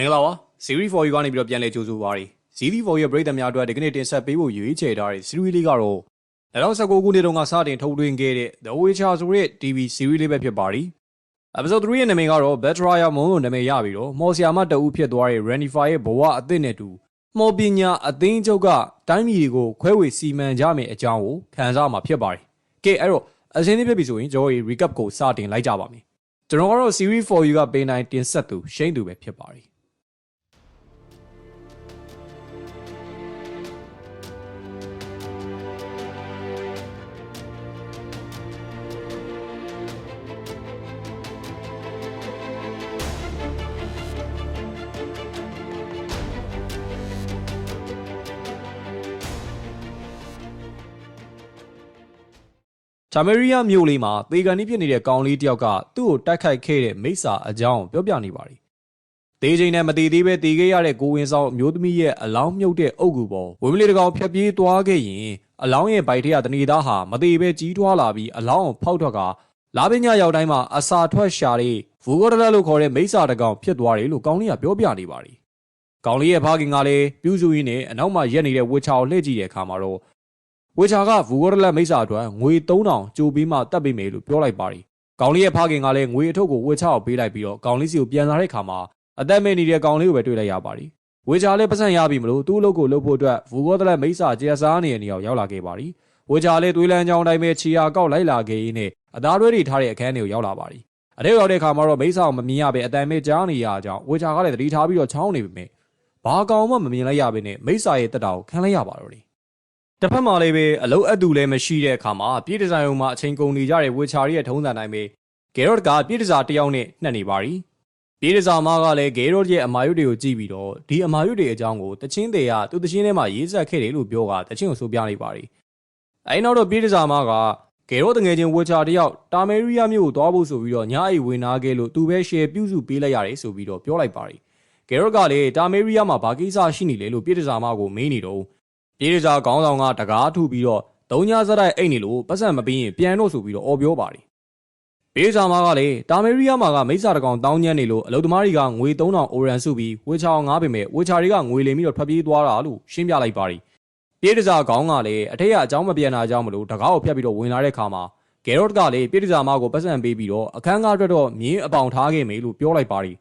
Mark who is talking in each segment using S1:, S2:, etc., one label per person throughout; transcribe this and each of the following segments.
S1: မင်္ဂလာပါ Series 4ကနေပြီးတော့ပြန်လည်ကြိုဆိုပါရစေ Series 4ရဲ့ပရိသတ်များအတွက်ဒီကနေ့တင်ဆက်ပေးဖို့ရွေးချယ်ထားတဲ့ Series လေးကတော့2019ခုနှစ်တုန်းကစတင်ထုတ်လွှင့်ခဲ့တဲ့ The Witcher ဆိုတဲ့ TV Series လေးပဲဖြစ်ပါတယ် Episode 3ရဲ့နာမည်ကတော့ Betraya Moon လို့နာမည်ရပြီးတော့မော်ဆီယာမတအူးဖြစ်သွားတဲ့ Renify ရဲ့ဘဝအသစ်နဲ့တူမော်ပညာအသိန်းချုပ်ကတိုင်းပြည်ကိုခွဲဝေစီမံကြမယ်အကြောင်းကိုခန်းစားမှာဖြစ်ပါတယ်ကဲအဲ့တော့အစင်းလေးဖြစ်ပြီဆိုရင်ကျွန်တော်ရေ recap ကိုစတင်လိုက်ကြပါမယ်ကျွန်တော်ကတော့ Series 4U ကပေးနိုင်တင်ဆက်သူရှိန်သူပဲဖြစ်ပါတယ် ဂျာမေရီးယားမြို့လေးမှာသေကန်ကြီးဖြစ်နေတဲ့ကောင်လေးတယောက်ကသူ့ကိုတိုက်ခိုက်ခဲ့တဲ့မိစ္ဆာအကြောင်းကိုပြောပြနေပါတယ်။သေချိန်နဲ့မတည်သေးပဲတည်ခဲ့ရတဲ့ကိုဝင်ဆောင်အမျိုးသမီးရဲ့အလောင်းမြုပ်တဲ့အုပ်ကူပေါ်ဝင်းမလေးတကောင်ဖြတ်ပြေးသွားခဲ့ရင်အလောင်းရဲ့ဗိုက်ထဲကတနေသားဟာမတည်ပဲကြီးထွားလာပြီးအလောင်းကိုဖောက်ထွက်ကလာပညာရောက်တိုင်းမှာအစာထွက်ရှာတဲ့ဗူဂေါ်ဒလက်လို့ခေါ်တဲ့မိစ္ဆာတကောင်ဖြစ်သွားတယ်လို့ကောင်လေးကပြောပြနေပါတယ်။ကောင်လေးရဲ့ဖခင်ကလည်းပြူးစုရင်းနဲ့အနောက်မှာရက်နေတဲ့ဝစ်ချာကိုလှည့်ကြည့်တဲ့အခါမှာတော့ ဝေချာကဗူဂေါ်ဒလက်မိစ္ဆာအတွက်ငွေ3000ကြိုပြီးမှတက်ပေးမယ်လို့ပြောလိုက်ပါတယ်။ကောင်လေးရဲ့ဖခင်ကလည်းငွေအထုပ်ကိုဝေချာကိုပေးလိုက်ပြီးတော့ကောင်လေးစီကိုပြန်လာတဲ့အခါမှာအသက်မဲ့နေတဲ့ကောင်လေးကိုပဲတွေ့လိုက်ရပါတယ်။ဝေချာလည်းပတ်စံရပြီမလို့သူ့အလုပ်ကိုလုပ်ဖို့အတွက်ဗူဂေါ်ဒလက်မိစ္ဆာကျေစားနေတဲ့နေရာကိုရောက်လာခဲ့ပါတယ်။ဝေချာလည်းသွေးလန်းချောင်းတိုင်းပဲခြေရာကောက်လိုက်လာခဲ့ရင်းနဲ့အသားတွဲတွေထားတဲ့အခန်းတွေကိုရောက်လာပါတယ်။အထဲရောက်တဲ့အခါမှာတော့မိစ္ဆာကိုမမြင်ရပဲအတန်မဲ့ကြားနေရကြောင်းဝေချာကလည်းသတိထားပြီးတော့ချောင်းနေပေမဲ့ဘာကောင်မှမမြင်လိုက်ရဘဲနဲ့မိစ္ဆာရဲ့တက်တာကိုခံလိုက်ရပါတော့တယ်။ တစ်ဖက်မှာလည်းပဲအလုတ်အပ်သူလည်းမရှိတဲ့အခါမှာပြည်ဒီဇိုင်ုံမှာအချိန်ကုန်နေကြတဲ့ဝေချာရီရဲ့ထုံးစံတိုင်းပဲဂေရော့ကပြည်ဒီဇာတစ်ယောက်နဲ့နှက်နေပါရီပြည်ဒီဇာမကလည်းဂေရော့ရဲ့အမာရွတ်တွေကိုကြည့်ပြီးတော့ဒီအမာရွတ်တွေအကြောင်းကိုတချင်းတွေကသူတချင်းထဲမှာရေးဆက်ခဲ့တယ်လို့ပြောကတချင်းကိုဆိုပြနေပါရီအဲဒီနောက်တော့ပြည်ဒီဇာမကဂေရော့တငယ်ချင်းဝေချာတစ်ယောက်တာမေရီးယားမြို့ကိုသွားဖို့ဆိုပြီးတော့ညအိဝင်နာခဲ့လို့သူပဲ share ပြုစုပေးလိုက်ရတယ်ဆိုပြီးတော့ပြောလိုက်ပါရီဂေရော့ကလည်းတာမေရီးယားမှာဘာကိစ္စရှိနေလဲလို့ပြည်ဒီဇာမကိုမေးနေတော့ ပြည်ရစာခေါင်းဆောင်ကတကားထုပြီးတော့သုံးညစတိုက်အိတ်နေလို့ပတ်စံမပြီးရင်ပြန်တော့ဆိုပြီးတော့អော်ပြောပါတယ်ပြည်စာမားကလည်းတာမေရီးယားမှာကမိစ္ဆာတကောင်တောင်းညံ့နေလို့အလုသမားတွေကငွေ3000အိုရန်စုပြီးဝေချောင်းငားပေမဲ့ဝေချာတွေကငွေလင်ပြီးတော့ထွက်ပြေးသွားတာလို့ရှင်းပြလိုက်ပါတယ်ပြည်စာခေါင်းကလည်းအထက်ကအကြောင်းမပြန်တာကြောင့်မလို့တကားကိုဖျက်ပြီးတော့ဝင်လာတဲ့ခါမှာဂေရော့ကလည်းပြည်စာမားကိုပတ်စံပေးပြီးတော့အခန်းကားအတွက်တော့မြင်းအပေါင်ထားခဲ့မယ်လို့ပြောလိုက်ပါတယ်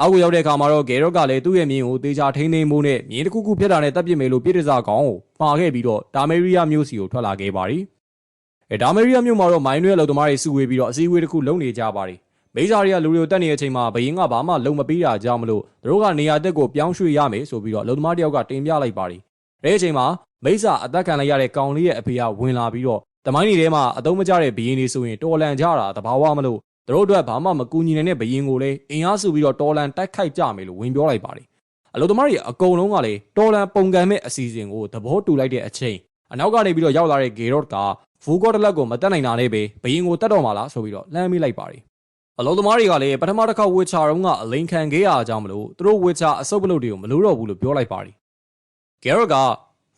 S1: အောက်ကိုရောက်တဲ့အခါမှာတော့ဂေရော့ကလည်းသူ့ရဲ့မြင်းကိုတေချာထိန်းသိမ်းမှုနဲ့မြင်းတစ်ခုခုဖြစ်တာနဲ့တပ်ပစ်မယ်လို့ပြည်တစားကောင်ကိုမှာခဲ့ပြီးတော့ဒါမေရီးယားမျိုးစီကိုထွက်လာခဲ့ပါတယ်။အဲဒါမေရီးယားမျိုးမှာတော့မိုင်းရွဲအလုပ်သမားတွေစုဝေးပြီးတော့အစည်းအဝေးတစ်ခုလုပ်နေကြပါတယ်။မိစားတွေကလူတွေကိုတက်နေတဲ့အချိန်မှာဘယင်းကဘာမှလုံမပေးတာကြောင့်မလို့သူတို့ကနေရာတက်ကိုပြောင်းရွှေ့ရမယ်ဆိုပြီးတော့အလုပ်သမားတယောက်ကတင်ပြလိုက်ပါတယ်။အဲဒီအချိန်မှာမိစားအသက်ခံလိုက်ရတဲ့ကောင်လေးရဲ့အဖေကဝင်လာပြီးတော့တမိုင်းတွေထဲမှာအသုံးမကျတဲ့ဘယင်းတွေဆိုရင်တော်လန်ကြတာတဘာဝမလို့ သူတို့အတွက်ဘာမှမကူညီနိုင်တဲ့ဘယင်းကိုလည်းအင်အားစုပြီးတော့တော်လန်တိုက်ခိုက်ကြမယ်လို့ဝင်ပြောလိုက်ပါတယ်။အလုပ်သမားတွေအကုန်လုံးကလည်းတော်လန်ပုံကံမဲ့အစီအစဉ်ကိုသဘောတူလိုက်တဲ့အချိန်အနောက်ကနေပြီးတော့ရောက်လာတဲ့ဂေရော့ကဗူဂေါ်တလက်ကိုမတက်နိုင်တာနဲ့ပဲဘယင်းကိုတက်တော့မှလားဆိုပြီးတော့လှမ်းမိလိုက်ပါတယ်။အလုပ်သမားတွေကလည်းပထမတစ်ခါဝေချာတုန်းကအလိန်ခံခဲ့ရအကြောင်းမလို့သူတို့ဝေချာအစုပ်ပလုတ်တွေကိုမလို့တော့ဘူးလို့ပြောလိုက်ပါတယ်။ဂေရော့က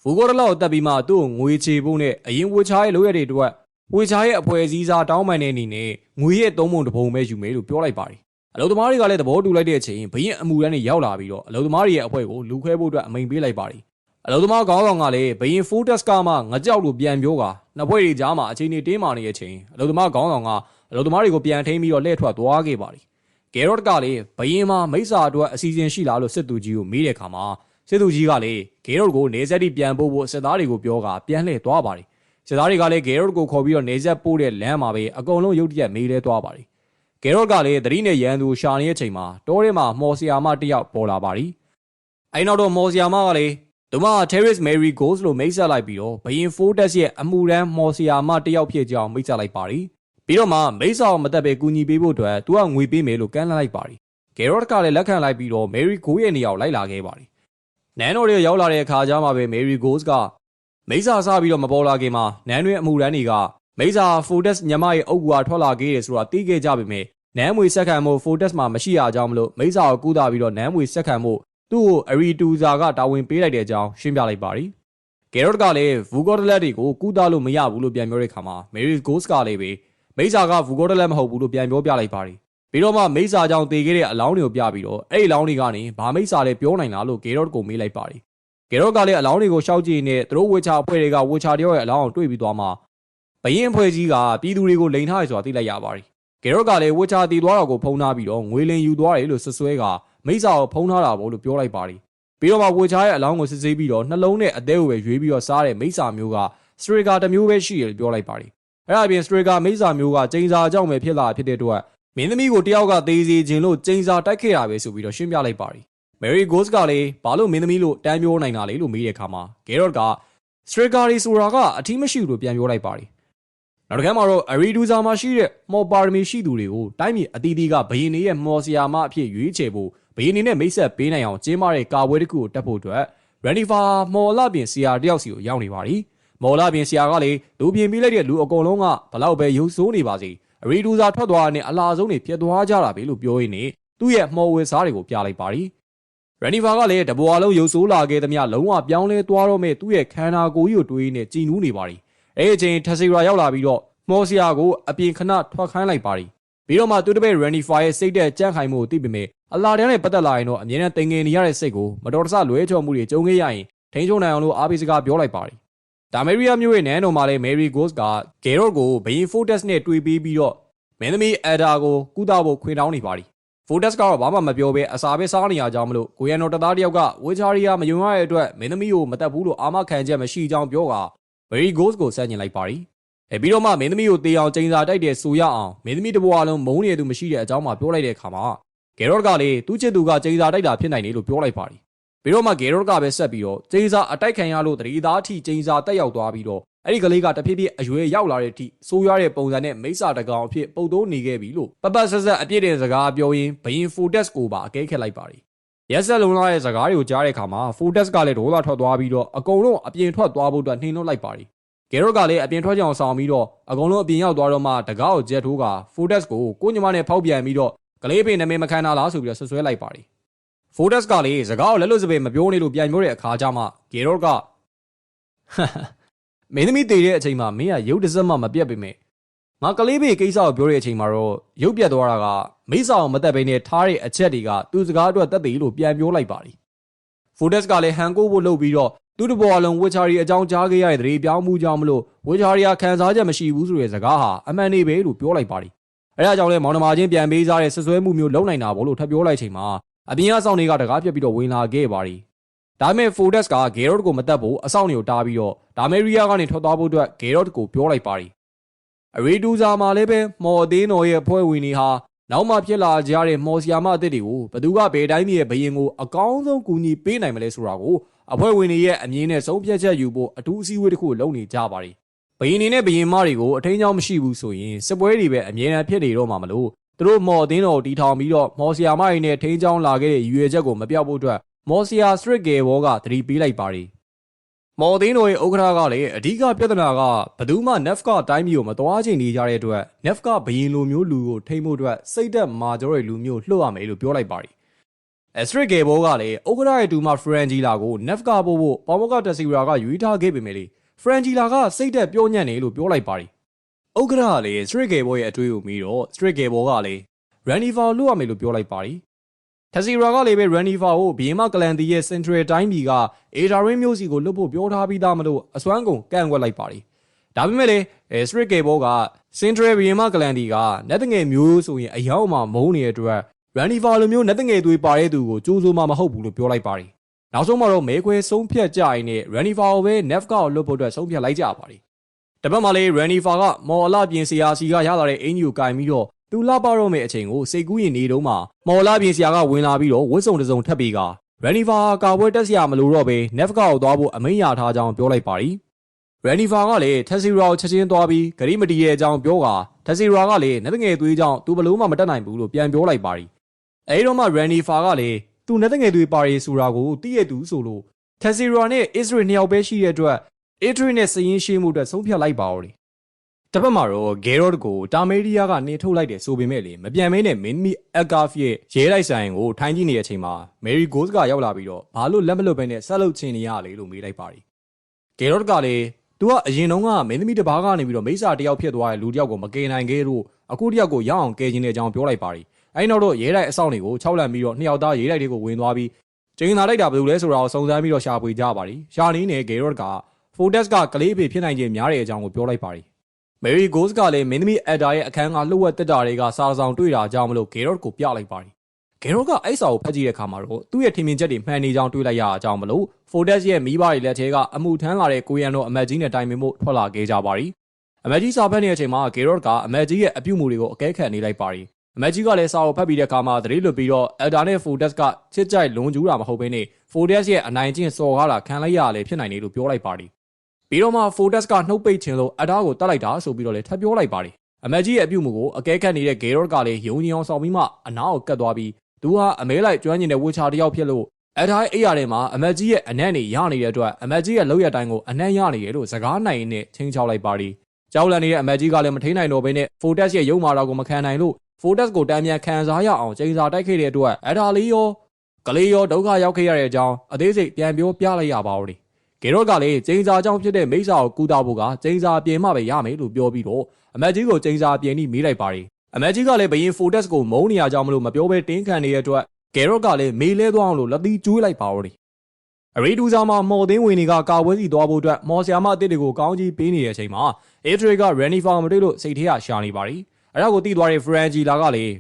S1: ဗူဂေါ်တလက်ကိုတက်ပြီးမှသူ့ကိုငွေချေဖို့နဲ့အရင်ဝေချာရဲ့လိုရတဲ့အတွက် ဝေချာရဲ့အဖွဲစည်းစားတောင်းပန်တဲ့အနေနဲ့ငွေရဲ့သုံးပုံတစ်ပုံပဲယူမယ်လို့ပြောလိုက်ပါတယ်။အလုပ်သမားတွေကလည်းသဘောတူလိုက်တဲ့အချိန်ဘရင်အမှုရန်တွေရောက်လာပြီးတော့အလုပ်သမားတွေရဲ့အဖွဲကိုလူခွဲဖို့အတွက်အမိန်ပေးလိုက်ပါတယ်။အလုပ်သမားခေါင်းဆောင်ကလည်းဘရင်ဖိုးတက်စကမှငကြောက်လို့ပြန်ပြောကနှစ်ဖွဲ့တွေကြားမှာအချိန်တွေတင်းမာနေတဲ့အချိန်အလုပ်သမားခေါင်းဆောင်ကအလုပ်သမားတွေကိုပြန်ထိန်းပြီးတော့လှည့်ထွက်သွားခဲ့ပါတယ်။ဂေရော့ကလည်းဘရင်မှာမိစ္ဆာအတွက်အစီအစဉ်ရှိလားလို့စစ်သူကြီးကိုမေးတဲ့အခါမှာစစ်သူကြီးကလည်းဂေရော့ကိုနေဆက်တီပြန်ပို့ဖို့စစ်သားတွေကိုပြောကပြန်လှည့်သွားပါတယ်။ စစ်သားတွေကလည်းဂေရော့ကိုခေါ်ပြီးတော့နေဆက်ပို့တဲ့လမ်းမှာပဲအကုန်လုံးရုတ်တရက်မေးလဲသွားပါတယ်။ဂေရော့ကလည်းသတိနဲ့ရန်သူရှာနေတဲ့အချိန်မှာတောထဲမှာမော်ဆီယာမတယောက်ပေါ်လာပါတယ်။အဲနောက်တော့မော်ဆီယာမကလည်းသူမ Terrace Mary Goes လို့မိတ်ဆက်လိုက်ပြီးတော့ဘရင် Fortes ရဲ့အမှုရန်မော်ဆီယာမတယောက်ဖြစ်ကြောင်းမိတ်ဆက်လိုက်ပါတယ်။ပြီးတော့မှမိတ်ဆောက်မတက်ပဲကူညီပေးဖို့အတွက်သူကငွေပေးမယ်လို့ကမ်းလှမ်းလိုက်ပါတယ်။ဂေရော့ကလည်းလက်ခံလိုက်ပြီးတော့ Mary Go ရဲ့နေရာကိုလိုက်လာခဲ့ပါတယ်။နန်းတော်တွေရောက်လာတဲ့အခါကျမှပဲ Mary Goes က မိတ်ဆာစားပြီးတော့မပေါ်လာခင်မှာနန်းတွင်အမှုရန်တွေကမိတ်ဆာ Fortes ညမရဲ့အုပ်ကူကထွက်လာခဲ့တယ်ဆိုတာသိခဲ့ကြပေမဲ့နန်းမွေဆက်ခံမှု Fortes မှာမရှိရကြောင်းမလို့မိတ်ဆာကိုကူးတာပြီးတော့နန်းမွေဆက်ခံမှုသူ့ကိုအရီတူဇာကတာဝန်ပေးလိုက်တဲ့အကြောင်းရှင်းပြလိုက်ပါတယ်။ဂေရော့ကလည်းဗူဂေါ်ဒလက်တွေကိုကူးတာလို့မရဘူးလို့ပြန်ပြောတဲ့အခါမှာ Mary Ghost ကလည်းပဲမိတ်ဆာကဗူဂေါ်ဒလက်မဟုတ်ဘူးလို့ပြန်ပြောပြလိုက်ပါတယ်ပြီးတော့မှမိစ္ဆာကြောင့်တည်ခဲ့တဲ့အလောင်းတွေကိုပြပြီးတော့အဲ့ဒီအလောင်းတွေကနေဘာမိစ္ဆာလဲပြောနိုင်လားလို့ဂေရော့ကိုမေးလိုက်ပါတယ် ဂေရော့ကလည်းအလောင်းတွေကိုရှောက်ကြည့်နေသူတို့ဝေချာအဖွဲ့တွေကဝေချာတယောက်ရဲ့အလောင်းကိုတွေ့ပြီးသွားမှဘရင်အဖွဲ့ကြီးကပြည်သူတွေကိုလိန်ထားရဆိုတာသိလိုက်ရပါတယ်ဂေရော့ကလည်းဝေချာတည်သွားတော့ကိုဖုံးထားပြီးတော့ငွေလင်ယူသွားတယ်လို့ဆွဆွဲကမိစ္ဆာကိုဖုံးထားတာပေါ့လို့ပြောလိုက်ပါတယ်ပြီးတော့မှဝေချာရဲ့အလောင်းကိုစစ်ဆေးပြီးတော့နှလုံးနဲ့အသေးကိုပဲရွေးပြီးတော့စားတဲ့မိစ္ဆာမျိုးကစထရီကာတစ်မျိုးပဲရှိတယ်လို့ပြောလိုက်ပါတယ်အဲ့ဒါအပြင်စထရီကာမိစ္ဆာမျိုးကကျင်းစာအကြောင်းပဲဖြစ်လာဖြစ်တဲ့အတွက်မင်းသမီးကိုတယောက်ကသေးစီခြင်းလို့ကျင်းစာတိုက်ခဲ့တာပဲဆိုပြီးတော့ရှင်းပြလိုက်ပါတယ်။ Mary Ghost ကလည်းဘာလို့မင်းသမီးလို့တန်းပြောနိုင်တာလဲလို့မေးတဲ့အခါမှာ Geralt က Strigari ဆိုတာကအထီးမရှိဘူးလို့ပြန်ပြောလိုက်ပါတယ်။နောက်တစ်ခါမှာတော့ Ariduza မှာရှိတဲ့မော်ပါရမီရှိသူတွေကိုတိုင်းပြည်အသီးသီးကဘယင်းနေရဲ့မော်ဆီယာမအဖြစ်ရွေးချယ်ဖို့ဘယင်းနေနဲ့မိတ်ဆက်ပေးနိုင်အောင်ကျင်းပတဲ့ကာပွဲတစ်ခုကိုတက်ဖို့အတွက် Renifer မော်လာပြင်ဆီယာတယောက်စီကိုရောက်နေပါပြီ။မော်လာပြင်ဆီယာကလည်းလူပြင်ပေးလိုက်တဲ့လူအကုန်လုံးကဘလောက်ပဲရုပ်ဆိုးနေပါစေအရီဒူဇာထွက်သွားတဲ့အလားဆုံးတွေဖြစ်သွားကြတာပဲလို့ပြောရင်းနဲ့သူ့ရဲ့မော်ဝဲစားတွေကိုပြလိုက်ပါရီ ရန်နီဖာကလည်းတဘွာလုံးရုပ်ဆိုးလာခဲ့သမျှလုံးဝပြောင်းလဲသွားတော့မဲ့သူ့ရဲ့ခန္ဓာကိုယ်ကြီးကိုတွေးနေကြည်နူးနေပါရီအဲ့အချိန်ထက်စီရာရောက်လာပြီးတော့မော်ဆီယာကိုအပြင်ခဏထွက်ခိုင်းလိုက်ပါရီပြီးတော့မှသူတပည့်ရန်နီဖာရဲ့စိတ်တဲ့ကြန့်ခိုင်မှုကိုသိပေမဲ့အလာတန်းနဲ့ပတ်သက်လာရင်တော့အမြဲတမ်းတင်ငင်နေရတဲ့စိတ်ကိုမတော်တဆလွဲချော်မှုတွေကြုံခဲ့ရရင်ထိန်းချုပ်နိုင်အောင်လို့အားပေးစကားပြောလိုက်ပါရီဒါမေရီယာမျိုးရဲ့နန်းတော်မှာလည်းမယ်ရီဂို့စ်ကဂေရော့ကိုဘယင်ဖိုတက်စ်နဲ့တွေ့ပြီးပြီးတော့မင်းသမီးအဒါကိုကုသဖို့ခွင့်တောင်းနေပါသ ည်ဖိုတက်စ်ကတော့ဘာမှမပြောဘဲအစာပဲစားနေရကြောင်းမလို့ကိုရန်တော်တသားတယောက်ကဝေချာရီယာမယုံရတဲ့အတွက်မင်းသမီးကိုမတက်ဘူးလို့အာမခံချက်မရှိကြောင်းပြောကဘယ်ရီဂိုးစ်ကိုဆက်ညင်လိုက်ပါသည်အဲပြီးတော့မှမင်းသမီးကိုတေးအောင်ကျင်းစာတိုက်တယ်ဆိုရအောင်မင်းသမီးတဘွားလုံးမုန်းနေသူမရှိတဲ့အကြောင်းမှပြောလိုက်တဲ့အခါမှာဂေရော့ကလည်းသူ့ချစ်သူကကျင်းစာတိုက်တာဖြစ်နိုင်တယ်လို့ပြောလိုက်ပါသည်ပြီးတော့မှဂေရော့ကပဲဆက်ပြီးတော့ကျင်းစာအတိုက်ခံရလို့တတိသားထိကျင်းစာတက်ရောက်သွားပြီးတော့ အဲ့ဒီကလေးကတဖြည်းဖြည်းအရွယ်ရောက်လာတဲ့အထိဆိုးရွားတဲ့ပုံစံနဲ့မိစ္ဆာတကောင်အဖြစ်ပုတ်သိုးနေခဲ့ပြီလို့ပပဆက်ဆက်အပြစ်တင်စကားပြောရင်းဘယင်ဖိုတက်စ်ကိုပါအကဲခက်လိုက်ပါတယ်ရက်ဆက်လုံးလာတဲ့စကားတွေကိုကြားတဲ့အခါမှာဖိုတက်စ်ကလည်းဒေါသထွက်သွားပြီးတော့အကုန်လုံးအပြင်ထွက်သွားဖို့အတွက်နှင်းလွတ်လိုက်ပါတယ်ဂေရော့ကလည်းအပြင်ထွက်ကြအောင်ဆောင်ပြီးတော့အကုန်လုံးအပြင်ရောက်သွားတော့မှတကားကိုဂျက်ထိုးကဖိုတက်စ်ကိုကိုညမနဲ့ဖောက်ပြန်ပြီးတော့ကလေးပင်နမည်မခံတာလားဆိုပြီးတော့ဆွဆွဲလိုက်ပါတယ်ဖိုတက်စ်ကလည်းစကားကိုလက်လွတ်စပယ်မပြောနေလို့ပြန်ပြောတဲ့အခါကျမှဂေရော့က မင်းသမီးတည်တဲ့အချိန်မှာမင်းကရုပ်တစ်စက်မှမပြတ်ပေမဲ့ငါကလေးဘေးကိစ္စကိုပြောတဲ့အချိန်မှာတော့ရုပ်ပြတ်သွားတာကမိစ္ဆာအောင်မသက်ဘဲနဲ့ထားတဲ့အချက်တွေကသူ့စကားအတွက်တက်သေးလို့ပြန်ပြောလိုက်ပါသည်ဖိုဒက်စ်ကလည်းဟန်ကိုဖို့လုပ်ပြီးတော့သူ့တဘောအလုံးဝစ်ချာရီအကြောင်းကြားခဲ့ရတဲ့တရေပြောင်းမှုကြောင့်မလို့ဝစ်ချာရီကခံစားချက်မရှိဘူးဆိုတဲ့စကားဟာအမှန်နေပဲလို့ပြောလိုက်ပါသည်အဲဒါကြောင့်လဲမောင်နှမချင်းပြန်ပေးစားတဲ့ဆွဆွဲမှုမျိုးလုံနိုင်တာပေါ့လို့ထပ်ပြောလိုက်ချိန်မှာအပြင်အဆောင်တွေကတကားပြတ်ပြီးတော့ဝင်လာခဲ့ပါသည် ဒါပေမဲ့ Fodex က Geralt ကိုမတက်ဖို့အဆောင်တွေကိုတားပြီးတော့ဒါမေရီယာကနေထွက်သွားဖို့အတွက် Geralt ကိုပြောလိုက်ပါသည်အရီဒူဇာမှာလည်းပဲမော်အသေးတော်ရဲ့အဖွဲ့ဝင်တွေဟာနောက်မှဖြစ်လာကြတဲ့မော်ဆီယာမအသစ်တွေကိုဘသူကဘယ်တိုင်းပြည်ရဲ့ဘရင်ကိုအကောင်းဆုံးကူညီပေးနိုင်မလဲဆိုတာကိုအဖွဲ့ဝင်တွေရဲ့အမြင်နဲ့ဆုံးဖြတ်ချက်ယူဖို့အထူးအစည်းအဝေးတစ်ခုလုပ်နေကြပါတယ်ဘရင်နေနဲ့ဘရင်မတွေကိုအထင်းချောင်းမရှိဘူးဆိုရင်စစ်ပွဲတွေပဲအမြဲတမ်းဖြစ်နေတော့မှာမလို့သူတို့မော်အသင်းတော်တီထောင်ပြီးတော့မော်ဆီယာမတွေနဲ့ထိန်းချောင်းလာခဲ့တဲ့ရွေချက်ကိုမပြောက်ဖို့အတွက် မော်ဆီယာစရစ်ဂယ်ဘောကသတိပေးလိုက်ပါရီမော်သိန်းတို့ရဲ့ဥက္ကဋ္ဌကလည်းအဓိကပြဿနာကဘသူမှ NEF ကတိုင်းမျိုးကိုမသွားချင်နေကြတဲ့အတွက် NEF ကဘရင်လိုမျိုးလူကိုထိမ့်ဖို့အတွက်စိတ်သက်မာကျော်ရဲ့လူမျိုးလှုပ်ရမယ်လို့ပြောလိုက်ပါရီအစရစ်ဂယ်ဘောကလည်းဥက္ကဋ္ဌရဲ့တူမဖရန်ဂျီလာကို NEF ကပို့ဖို့ပေါမောကတက်စီရာကယူထားခဲ့ပေမဲ့လေဖရန်ဂျီလာကစိတ်သက်ပြောညံ့နေလို့ပြောလိုက်ပါရီဥက္ကဋ္ဌကလည်းစရစ်ဂယ်ဘောရဲ့အတွေ့အကြုံပြီးတော့စရစ်ဂယ်ဘောကလည်းရန်နီဖာလှုပ်ရမယ်လို့ပြောလိုက်ပါ ရီထစီရာကလည်းပဲရန်နီဖာကိုဘီယမကလန်တီရဲ့စင်ထရယ်တိုင်းပြည်ကအေဒါရင်းမျိုးစီကိုလွတ်ဖို့ပြောထားပြီးသားမလို့အစွမ်းကုန်ကန့်ကွက်လိုက်ပါရီဒါပေမဲ့လေစရစ်ကေဘောကစင်ထရယ်ဘီယမကလန်တီကလက်တငယ်မျိုးဆိုရင်အယောက်မှမုန်းနေတဲ့အတွက်ရန်နီဖာလိုမျိုးလက်တငယ်သွေးပါတဲ့သူကိုကြိုးစိုးမှမဟုတ်ဘူးလို့ပြောလိုက်ပါရီနောက်ဆုံးမှာတော့မဲခွဲဆုံးဖြတ်ကြရင်နဲ့ရန်နီဖာကိုပဲ NEF ကောလွတ်ဖို့အတွက်ဆုံးဖြတ်လိုက်ကြပါရီတပတ်မှလေးရန်နီဖာကမော်အလပြင်စီယာစီကရလာတဲ့အင်ဂျီကိုကင်ပြီးတော့ သူလာပါတော့မယ့်အချိန်ကိုစိတ်ကူးရင်နေတုန်းမှာမော်လာပြင်ဆရာကဝင်လာပြီးတော့ဝတ်စုံတစုံထပ်ပြီးကရန်နီဖာကာပွဲတက်ဆရာမလို့တော့ပဲ NEF ကောက်သွားဖို့အမိန့်ရထားကြောင်းပြောလိုက်ပါရီရန်နီဖာကလည်းထက်စီရာကိုချက်ချင်းသွားပြီးဂရိမတီရဲ့အကြောင်းပြောကထက်စီရာကလည်းလက်ငယ်သွေးကြောင်းသူဘလို့မှမတက်နိုင်ဘူးလို့ပြန်ပြောလိုက်ပါရီအဲဒီတော့မှရန်နီဖာကလည်းသူလက်ငယ်သွေးပါရီဆိုတာကိုသိရသူဆိုလို့ထက်စီရာနဲ့အစ္စရေးနှစ်ယောက်ပဲရှိတဲ့အတွက်အထရီနဲ့စရင်ရှိမှုအတွက်ဆုံးဖြတ်လိုက်ပါဦးတ စ်ဖက်မှာတော့ဂေရော့ကိုတာမေရီယာကနေထုတ်လိုက်တယ်ဆိုပေမဲ့လေမပြန်မဲနဲ့မင်းမီအက်ကာဖီရဲ့ရဲလိုက်ဆိုင်ကိုထိုင်းကြည့်နေတဲ့အချိန်မှာမယ်ရီဂိုးစ်ကရောက်လာပြီးတော့ဘာလို့လက်မလွတ်ပဲနဲ့ဆက်လုပ်ချင်နေရလေလို့မေးလိုက်ပါရီဂေရော့ကလည်းသူကအရင်တုန်းကမင်းသမီးတစ်ပါးကနေပြီးတော့မိစ္ဆာတယောက်ဖြစ်သွားတဲ့လူတယောက်ကိုမကယ်နိုင်ခဲ့လို့အခုတယောက်ကိုရအောင်ကယ်ခြင်းတဲ့အကြောင်းပြောလိုက်ပါရီအဲဒီနောက်တော့ရဲတိုက်အဆောင်တွေကို၆လန့်ပြီးတော့နှစ်ယောက်သားရဲတိုက်တွေကိုဝင်သွားပြီးကျင်းလာလိုက်တာဘယ်လိုလဲဆိုတာကိုစုံစမ်းပြီးတော့ရှာဖွေကြပါတယ်ရှာနီးနဲ့ဂေရော့ကဖိုတက်စ်ကကလေးဖေဖြစ်နိုင်ခြင်းများတဲ့အကြောင်းကိုပြောလိုက်ပါတယ် မယ်ရီဂိုးစ်ကလည်းမင်းသမီးအက်ဒါရဲ့အခန်းကလှုပ်ဝက်တက်တာတွေကစာဆောင်တွေ့တာကြောင့်မလို့ဂေရော့ကိုပြလိုက်ပါတယ်ဂေရော့ကအဲ့စာကိုဖတ်ကြည့်တဲ့အခါမှာတော့သူ့ရဲ့ထင်မြင်ချက်တွေမှန်နေကြောင်းတွေးလိုက်ရအကြောင်းမလို့ဖိုတက်စ်ရဲ့မိဘတွေလက်ထဲကအမှုထမ်းလာတဲ့ကိုရန်တို့အမတ်ကြီးနဲ့တိုင်ပင်ဖို့ထွက်လာခဲ့ကြပါတယ်အမတ်ကြီးစာဖတ်နေတဲ့အချိန်မှာဂေရော့ကအမတ်ကြီးရဲ့အပြုတ်မှုတွေကိုအကဲခတ်နေလိုက်ပါတယ်အမတ်ကြီးကလည်းစာအုပ်ဖတ်ပြီးတဲ့အခါမှာသတိလွတ်ပြီးတော့အယ်ဒါနဲ့ဖိုတက်စ်ကချစ်ကြိုက်လွန်ကျူးတာမဟုတ်ဘဲနဲ့ဖိုတက်စ်ရဲ့အနိုင်ကျင့်စော်ကားတာခံလိုက်ရလေဖြစ်နိုင်တယ်လို့ပြောလိုက်ပါတယ်။ ပြီးတော့မှဖိုတက်စ်ကနှုတ်ပိတ်ခြင်းလို့အဒါကိုတတ်လိုက်တာဆိုပြီးတော့လည်းထပ်ပြောလိုက်ပါတယ်။အမတ်ကြီးရဲ့အပြုမှုကိုအကဲခတ်နေတဲ့ဂေရော့ကလည်းယုံကြည်အောင်ဆောင်ပြီးမှအနားကိုကတ်သွားပြီးသူဟာအမဲလိုက်ကျွမ်းကျင်တဲ့ဝှချာတစ်ယောက်ဖြစ်လို့အဒါအိယာထဲမှာအမတ်ကြီးရဲ့အနက်နေရနေတဲ့အတွက်အမတ်ကြီးရဲ့လောက်ရတိုင်းကိုအနက်ရနေရလို့စကားနိုင်နဲ့ချင်းချောက်လိုက်ပါတယ်။ကြောက်လန့်နေတဲ့အမတ်ကြီးကလည်းမထိန်နိုင်တော့ဘဲနဲ့ဖိုတက်စ်ရဲ့ရုံမာတာကိုမခံနိုင်လို့ဖိုတက်စ်ကိုတမ်းမြန်ခံစားရအောင်ချိန်စာတိုက်ခဲ့တဲ့အတွက်အဒါလေးရောကလေးရောဒုက္ခရောက်ခဲ့ရတဲ့အကြောင်းအသေးစိတ်ပြန်ပြောပြလိုက်ရပါဦးတယ်။ ဂေရော့ကလည်းချိန်စာကြောင့်ဖြစ်တဲ့မိစ္ဆာကိုကူတာဖို့ကချိန်စာပြင်မှပဲရမယ်လို့ပြောပြီးတော့အမတ်ကြီးကိုချိန်စာပြင်ပြီးမေးလိုက်ပါတယ်။အမတ်ကြီးကလည်းဘရင်ဖိုတက်စ်ကိုမုန်းနေရကြောင်းမလို့မပြောဘဲတင်းခံနေတဲ့အတွက်ဂေရော့ကလည်းမေးလဲသွားအောင်လို့လက်သီးကျွေးလိုက်ပါဦးတယ်။အရီဒူဇာမှာမော်သင်းဝင်တွေကကာဝဲစီသွားဖို့အတွက်မော်ဆီယာမအစ်စ်တွေကိုကောင်းကြီးပေးနေတဲ့အချိန်မှာအေထရီကရန်နီဖာမတွေ့လို့စိတ်ထဲကရှာနေပါတယ်။အဲ့ဒါကိုသိသွားတဲ့ဖရန်ဂျီလာကလည်း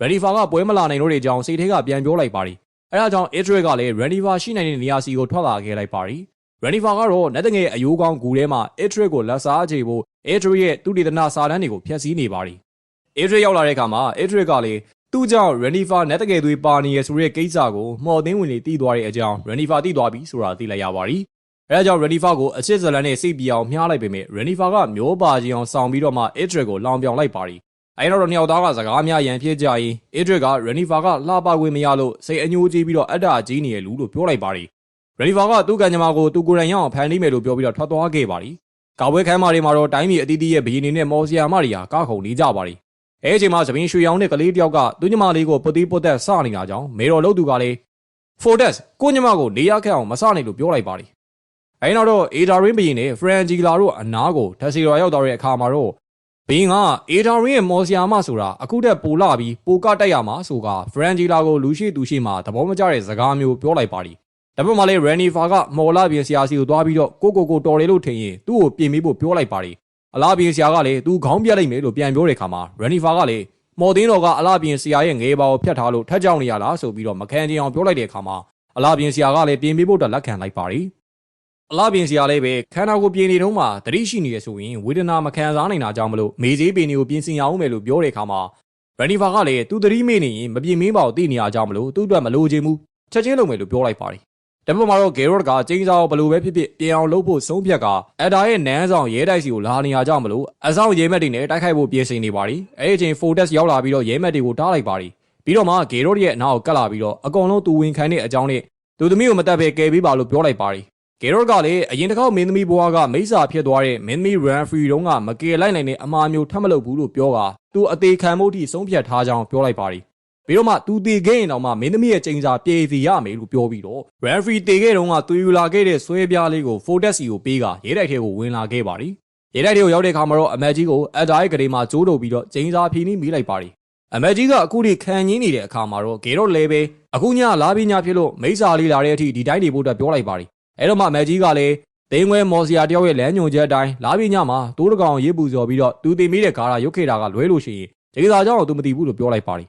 S1: ရန်နီဖာကပွဲမလာနိုင်လို့တဲ့ကြောင်စိတ်ထဲကပြန်ပြောလိုက်ပါတယ်။အဲ့ဒါကြောင့်အေထရီကလည်းရန်နီဖာရှိနိုင်တဲ့နေရာစီကိုထွက်လာခဲ့လိုက်ပါတယ်။ ရန်နီဖာကတော့နတ်တငယ်အယိုးကောင်းဂူထဲမှာအေထရီကိုလက်စားချေဖို့အေထရီရဲ့သူတည်တနာစာတန်းတွေကိုဖျက်ဆီးနေပါတယ်။အေထရီရောက်လာတဲ့အခါမှာအေထရီကလည်းသူ့ကြောင့်ရန်နီဖာနတ်တကယ်သွေးပါနေရဆိုတဲ့ကိစ္စကိုမော်သင်းဝင်တွေတီးသွားတဲ့အကြောင်းရန်နီဖာတီးသွားပြီဆိုတာသိလိုက်ရပါတယ်။အဲဒါကြောင့်ရန်နီဖာကိုအချစ်ဇလန်နဲ့စိတ်ပြောင်မြှားလိုက်ပေမဲ့ရန်နီဖာကမျိုးပါကြီးအောင်ဆောင်ပြီးတော့မှအစ်ဒရစ်ကိုလောင်ပြောင်လိုက်ပါတယ်။အဲတော့နှစ်ယောက်သားကစကားများရန်ဖြစ်ကြရင်အစ်ဒရစ်ကရန်နီဖာကလှပခွင့်မရလို့စိတ်အညိုးကြီးပြီးတော့အတ္တကြီးနေရလူလို့ပြောလိုက်ပါတယ်။ ရန်နီဖာကသူ့ကံကြမ္မာကိုသူကိုယ်တိုင်ရအောင်ဖန်တီးမယ်လို့ပြောပြီးတော့ထွက်သွားခဲ့ပါတယ်။ကာဝဲခမ်းမာတွေမှာတော့တိုင်းပြည်အသီးသီးရဲ့ဘီနေနဲ့မော်ဆီယာမတွေဟာကားခုံနေကြပါတယ်အဲအချိန်မှာသမင်းရွှေရောင်နဲ့ကလေးတယောက်ကသူညမလေးကိုပုတ်တီးပုတ်သက်စနေတာကြောင့်မေတော်လို့သူကလည်း Fordes ကိုညမကိုနေရခက်အောင်မစနိုင်လို့ပြောလိုက်ပါတယ်။အဲနောက်တော့အေဒါရင်းဘရင်နဲ့ဖရန်ဂျီလာတို့အနားကိုထက်စီရောရောက်တော့တဲ့အခါမှာတော့ဘင်းကအေဒါရင်းရဲ့မော်ဆီယာမဆိုတာအခုတက်ပိုလာပြီးပိုကတက်ရမှာဆိုကဖရန်ဂျီလာကိုလူရှိသူရှိမှသဘောမကျတဲ့စကားမျိုးပြောလိုက်ပါတယ်။ ဒါပေမဲ့လည်းရန်နီဖာကမော်လာပြင်ဆရာစီကိုသွားပြီးတော့ကိုကိုကိုတော်တယ်လို့ထင်ရင်သူ့ကိုပြင်ပေးဖို့ပြောလိုက်ပါတယ်။အလားပြင်ဆရာကလည်းသူခေါင်းပြက်လိုက်မယ်လို့ပြန်ပြောတဲ့အခါမှာရန်နီဖာကလည်းမော်သင်းတော်ကအလားပြင်ဆရာရဲ့ငယ်ပါကိုဖျက်ထားလို့ထက်ကြောင်နေရလားဆိုပြီးတော့မခံချင်အောင်ပြောလိုက်တဲ့အခါမှာအလားပြင်ဆရာကလည်းပြင်ပေးဖို့အတွက်လက်ခံလိုက်ပါတယ်။အလားပြင်ဆရာလည်းပဲခန္ဓာကိုယ်ပြင်နေတုန်းမှာသတိရှိနေရဆိုရင်ဝေဒနာမခံစားနိုင်တာကြောင့်မလို့မေးသေးပင်တွေကိုပြင်ဆင်ရအောင်မယ်လို့ပြောတဲ့အခါမှာရန်နီဖာကလည်းသူသတိမေ့နေရင်မပြင်မင်းပါကိုသိနေရကြောင်းမလို့သူ့အတွက်မလိုချင်ဘူးချက်ချင်းလုပ်မယ်လို့ပြောလိုက်ပါတယ်။ တပတ်မှာတော့ဂေရော့ကကျင်းစာကိုဘယ်လိုပဲဖြစ်ဖြစ်ပြင်အောင်လုပ်ဖို့ဆုံးဖြတ်ကအက်ဒါရဲ့နန်းဆောင်ရဲတိုက်စီကိုလာနေရကြောင်းမလို့အဆောင်ရဲမက်တွေနဲ့တိုက်ခိုက်ဖို့ပြင်ဆင်နေပါသည်။အဲဒီအချိန်ဖိုတက်ရောက်လာပြီးတော့ရဲမက်တွေကိုတားလိုက်ပါသည်။ပြီးတော့မှဂေရော့ရဲ့အနာကိုကတ်လာပြီးတော့အကုန်လုံးသူဝင်ခံတဲ့အကြောင်းနဲ့သူသမီးကိုမတက်ပဲကယ်ပေးပါလို့ပြောလိုက်ပါသည်။ဂေရော့ကလည်းအရင်တစ်ခေါက်မင်းသမီးဘွားကမိစ္ဆာဖြစ်သွားတဲ့မင်းသမီးရန်ဖရီတုန်းကမကယ်လိုက်နိုင်တဲ့အမှားမျိုးထပ်မလုပ်ဘူးလို့ပြောကသူအသေးခံမှုထိဆုံးဖြတ်ထားကြောင်းပြောလိုက်ပါသည်။ ပြီးတော့မှသူတည်ခဲ့ရင်တော့မှမင်းသမီးရဲ့ချိန်စာပြေစီရမယ်လို့ပြောပြီးတော့ referee တည်ခဲ့တော့ကသူယူလာခဲ့တဲ့ဆွဲပြားလေးကို Fortes စီကိုပေးကရဲတိုက်ထဲကိုဝင်လာခဲ့ပါသည်ရဲတိုက်ထဲကိုရောက်တဲ့အခါမှာတော့အမတ်ကြီးကိုအက်ဒါရဲ့ကလေးမှာကျိုးတုပ်ပြီးတော့ချိန်စာဖြီးနှီးမိလိုက်ပါသည်အမတ်ကြီးကအခုထိခံရင်းနေတဲ့အခါမှာတော့ဂေတော့လဲပဲအခုညလာပြီးညဖြစ်လို့မိစ္ဆာလေးလာတဲ့အထိဒီတိုင်းနေဖို့အတွက်ပြောလိုက်ပါသည်အဲ့တော့မှအမတ်ကြီးကလည်းသိန်းဝဲမော်စီယာတယောက်ရဲ့လမ်းညွန်ချက်အတိုင်းလာပြီးညမှာတိုးတကောင်ရေးပူဇော်ပြီးတော့သူတင်မိတဲ့ကားရာရုတ်ခေတာကလွဲလို့ရှိရင်ဒေသာကြောင့်သူမသိဘူးလို့ပြောလိုက်ပါသည်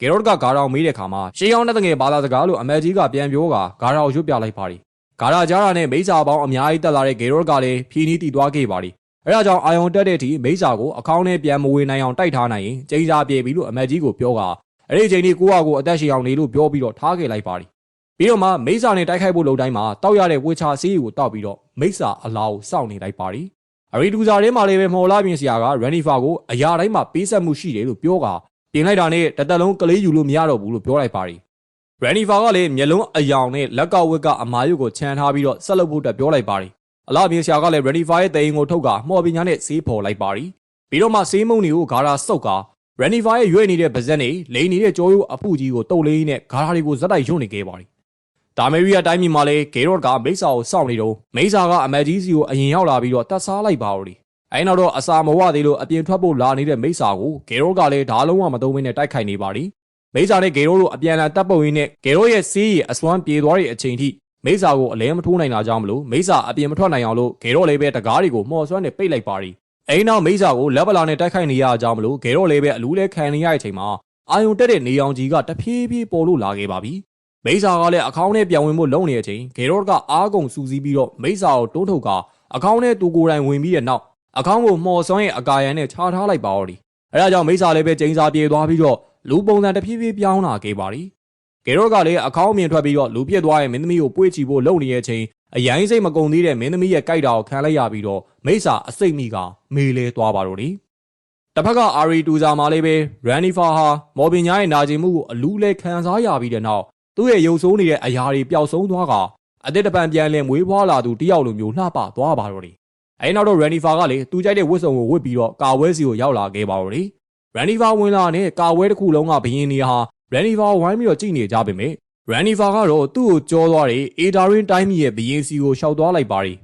S1: ဂေရော့ကဂါရောင်မေးတဲ့ခါမှာရှေးအောင်တဲ့ငယ်ဘာသာစကားလို့အမေကြီးကပြန်ပြောကဂါရာကိုရွတ်ပြလိုက်ပါသည်ဂါရာကြားတာနဲ့မိစ္ဆာပေါင်းအများကြီးတက်လာတဲ့ဂေရော့ကလည်းဖြီးနီးတည်သွားခဲ့ပါသည်အဲဒါကြောင့်အာယုံတက်တဲ့အထိမိစ္ဆာကိုအကောင်းနဲ့ပြန်မဝေနိုင်အောင်တိုက်ထားနိုင်ရင်ကျင်းစာပြေပြီလို့အမေကြီးကိုပြောကအဲ့ဒီချိန်ကြီးကိုကကိုအသက်ရှင်အောင်နေလို့ပြောပြီးတော့ထားခဲ့လိုက်ပါသည်ပြီးတော့မှမိစ္ဆာနဲ့တိုက်ခိုက်ဖို့လုံတိုင်းမှာတောက်ရတဲ့ဝေချာစီးကိုတောက်ပြီးတော့မိစ္ဆာအလားကိုစောင့်နေလိုက်ပါသည်အရီဒူဇာထဲမှာလည်းပဲမော်လာပြင်ဆရာကရန်နီဖာကိုအရာတိုင်းမှာပေးဆက်မှုရှိတယ်လို့ပြောက ပြင်လိုက်တာနဲ့တသက်လုံးကလေးယူလို့မရတော့ဘူးလို့ပြောလိုက်ပါတယ်ရန်နီဖာကလည်းမျက်လုံးအယောင်နဲ့လက်ကောက်ဝက်ကအမာရုပ်ကိုခြံထားပြီးတော့ဆက်လုပ်ဖို့အတွက်ပြောလိုက်ပါတယ်အလားပြင်ဆရာကလည်းရန်နီဖာရဲ့တိုင်ကိုထုတ်ကမှော်ပညာနဲ့ဆေးဖော်လိုက်ပါတယ်ပြီးတော့မှဆေးမုံတွေကိုဂါရာစုပ်ကရန်နီဖာရဲ့ရွေ့နေတဲ့ဗဇက်နဲ့လိန်နေတဲ့ကြောရိုးအဖူကြီးကိုတုတ်လေးနဲ့ဂါရာတွေကိုဇက်တိုက်ယွန့်နေခဲ့ပါတယ်ဒါမေရီယာတိုင်းပြည်မှာလည်းဂေရော့ကမိစ္ဆာကိုစောင့်နေတော့မိစ္ဆာကအမတ်ကြီးစီကိုအရင်ရောက်လာပြီးတော့တတ်စားလိုက်ပါဦးတယ် အဲနောက်တော့အစာမဝသေးလို့အပြင်ထွက်ဖို့လာနေတဲ့မိစ္ဆာကိုဂေရော့ကလည်းဓာလုံးဝမသုံးဘဲနဲ့တိုက်ခိုက်နေပါသည်မိစာနဲ့ဂေရိုတို့အပြန်အလှန်တပ်ပုတ်ရင်းနဲ့ဂေရိုရဲ့စီးရီအစွမ်းပြေသွားတဲ့အချိန်ထိမိစာကိုအလဲမထိုးနိုင်တာကြောင့်မလို့မိစာအပြင်မထွက်နိုင်အောင်လို့ဂေရိုလည်းပဲတကားတွေကိုမှော်စွမ်းနဲ့ပိတ်လိုက်ပါရီအိမ်နောက်မိစာကိုလက်ပလာနဲ့တိုက်ခိုက်နေရကြောင်းမလို့ဂေရိုလည်းပဲအလူးလဲခံနေရတဲ့အချိန်မှာအာယုံတက်တဲ့နေအောင်ကြီးကတဖြည်းဖြည်းပေါ်လို့လာခဲ့ပါပြီမိစာကလည်းအကောင်းနဲ့ပြန်ဝင်ဖို့လုံနေတဲ့အချိန်ဂေရိုကအားကုန်စူးစီးပြီးတော့မိစာကိုတွန်းထုတ်ကအကောင်းနဲ့သူကိုယ်တိုင်ဝင်ပြီးတဲ့နောက် အကောင်းကိုမှော်စွမ်းရဲ့အကာရန်နဲ့ခြားထားလိုက်ပါတော့ဒီအဲဒါကြောင့်မိစာလည်းပဲကျင်းစာပြေသွားပြီးတော့လူပုံစံတစ်ဖြည်းဖြည်းပြောင်းလာခဲ့ပါရီဂေရိုကလည်းအကောင်းမြင်ထွက်ပြီးတော့လူပြစ်သွားရဲ့မင်းသမီးကိုပွေ့ချီဖို့လုပ်နေတဲ့အချိန်အရင်စိတ်မကုံသေးတဲ့မင်းသမီးရဲ့ကြိုက်တာကိုခံလိုက်ရပြီးတော့မိစာအစိတ်မိကမေးလဲသွားပါတော့ဒီတစ်ဖက်ကအာရီတူဇာမှာလည်းပဲရန်နီဖာဟာမော်ဘင်ညာရဲ့နာကျင်မှုကိုအလူးလဲခံစားရပြီးတဲ့နောက်သူ့ရဲ့ရုပ်ဆိုးနေတဲ့အရာတွေပျောက်ဆုံးသွားကအသက်တပံပြန်လဲမွေးဖွားလာသူတယောက်လိုမျိုးလှပသွားပါတော့ဒီ အဲနောက်တော့ရန်နီဖာကလေသူကြိုက်တဲ့ဝတ်စုံကိုဝတ်ပြီးတော့ကာဝဲစီကိုရောက်လာခဲ့ပါတော့ဒီရန်နီဖာဝင်လာတဲ့ကာဝဲတစ်ခုလုံးကဘရင်နေဟာရန်နီဖာဝိုင်းပြီးတော့ကြည့်နေကြပါမယ်ရန်နီဖာကတော့သူ့ကိုကြောသွားတယ်အေဒါရင်းတိုင်းမီရဲ့ဘရင်စီကိုရှောက်သွားလိုက်ပါရီ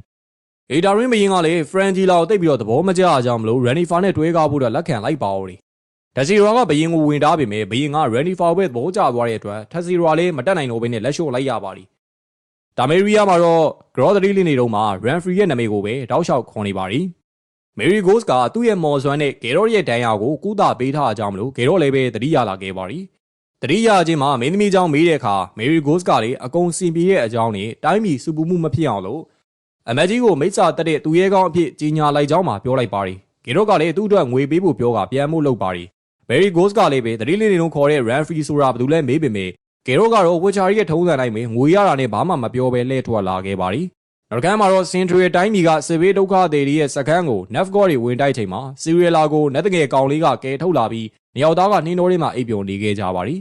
S1: အေဒါရင်းဘရင်ကလည်းဖရန်ဂျီလာကိုတိတ်ပြီးတော့သဘောမကျအကြောင်းမလို့ရန်နီဖာနဲ့တွဲကားဖို့တော့လက်ခံလိုက်ပါဦးရီဒစီရာကဘရင်ကိုဝင်တားပေမဲ့ဘရင်ကရန်နီဖာပဲသဘောကျသွားတဲ့အတွက်ထက်စီရာလည်းမတက်နိုင်တော့ဘဲနဲ့လက်လျှို့လိုက်ရပါရီ ဒါမေရီယာမှာတော့ဂရော့သရီလင်းနေတော့မှာရန်ဖရီရဲ့နာမည်ကိုပဲတောက်လျှောက်ခေါ်နေပါရီမေရီဂိုးစ်ကသူ့ရဲ့မော်ဆွမ်းနဲ့ဂေရော့ရဲ့ဒဏ်ရာကိုကုသပေးထားအကြောင်းမလို့ဂေရော့လည်းပဲတတိယလာခဲ့ပါရီတတိယချင်းမှာမင်းသမီးเจ้าမေးတဲ့အခါမေရီဂိုးစ်ကလည်းအကုန်စင်ပြေတဲ့အကြောင်းနဲ့တိုင်းပြည်စုပူမှုမဖြစ်အောင်လို့အမတ်ကြီးကိုမိစ္ဆာတက်တဲ့သူရဲကောင်းအဖြစ်ကြီးညာလိုက်ကြောင်းမှာပြောလိုက်ပါရီဂေရော့ကလည်းသူ့အတွက်ငွေပေးဖို့ပြောကပြန်မှုလုပ်ပါရီမေရီဂိုးစ်ကလည်းပဲတတိလေးလေးလုံးခေါ်တဲ့ Ran Free ဆိုတာဘယ်သူလဲမေးပေမဲ့ ဂေရိုကတော့ဝစ်ချာရီရဲ့ထုံးစံတိုင်းပဲငွေရတာနဲ့ဘာမှမပြောဘဲလှည့်ထွက်လာခဲ့ပါရီနောက်ကမ်းမှာတော့စင်ထရီတိုင်းပြည်ကစစ်ဘေးဒုက္ခသည်တွေရဲ့စခန်းကို Navgor တွေဝင်တိုက်ချိန်မှာစီရီလာကိုနတ်တငယ်ကောင်လေးကကဲထုတ်လာပြီးနေရောက်သားကနှင်းတော်လေးမှာအိပ်ပျော်နေခဲ့ကြပါရီ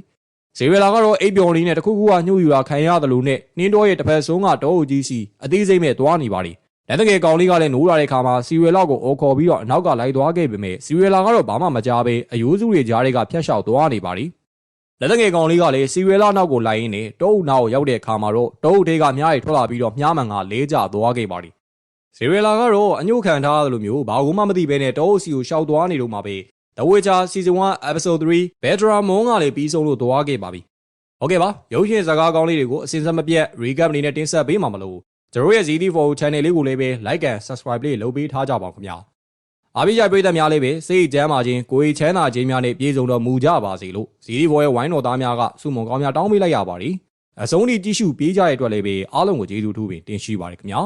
S1: စီရီလာကတော့အိပ်ပျော်လေးနဲ့တခုခုကညှို့ယူတာခံရတယ်လို့နဲ့နှင်းတော်ရဲ့တစ်ဖက်ဆုံးကတောအုပ်ကြီးစီအသေးစိတ်မဲ့သွားနေပါရီလက်တကယ်ကောင်လေးကလည်းနိုးလာတဲ့ခါမှာစီရီလာကိုအော်ခေါ်ပြီးတော့အနောက်ကလိုက်သွားခဲ့ပေမဲ့စီရီလာကတော့ဘာမှမကြားဘဲအယိုးစုတွေကြားတွေကဖျက်လျှောက်သွားနေပါရီ လက်တငယ်ကောင်လေးကလည်းစီရီလာနောက်ကိုလိုက်ရင်းနဲ့တောအုပ်နောက်ကိုရောက်တဲ့အခါမှာတော့တောအုပ်တွေကမြားရီထွက်လာပြီးတော့မြားမှန်ကလဲကျသွားခဲ့ပါရီစီရီလာကတော့အညှို့ခံထားရတယ်လို့မျိုးဘာမှမသိဘဲနဲ့တောအုပ်စီကိုရှောက်သွားနေတော့မှပဲ The Witcher Season 1 Episode 3 Bedra Moon ကလည်းပြီးဆုံးလို့သွားခဲ့ပါပြီဟုတ်ကဲ့ပါရုပ်ရှင်ဇာတ်ကားကောင်းလေးတွေကိုအစင်စမပြတ် recap အနေနဲ့တင်ဆက်ပေးမှာမလို့ကျွန်တော်ရဲ့ ZD4 channel လေးကိုလည်းပဲ like and subscribe လေးလုပ်ပေးထားကြပါဦးခင်ဗျာ အားပေးကြပေးသက်များလေးပဲစိတ်ကြမ်းပါခြင်းကိုယ်ချမ်းသာခြင်းများနဲ့ပြည့်စုံတော်မူကြပါစေလို့ ZD4 ရဲ့ဝိုင်းတော်သားများကဆုမွန်ကောင်းများတောင်းပေးလိုက်ရပါတယ်အဆုံးထိကြည့်ရှုပေးကြတဲ့အတွက်လည်းပဲအားလုံးကိုကျေးဇူးထူးပင်တင်ရှိပါတယ်ခင်ဗျာ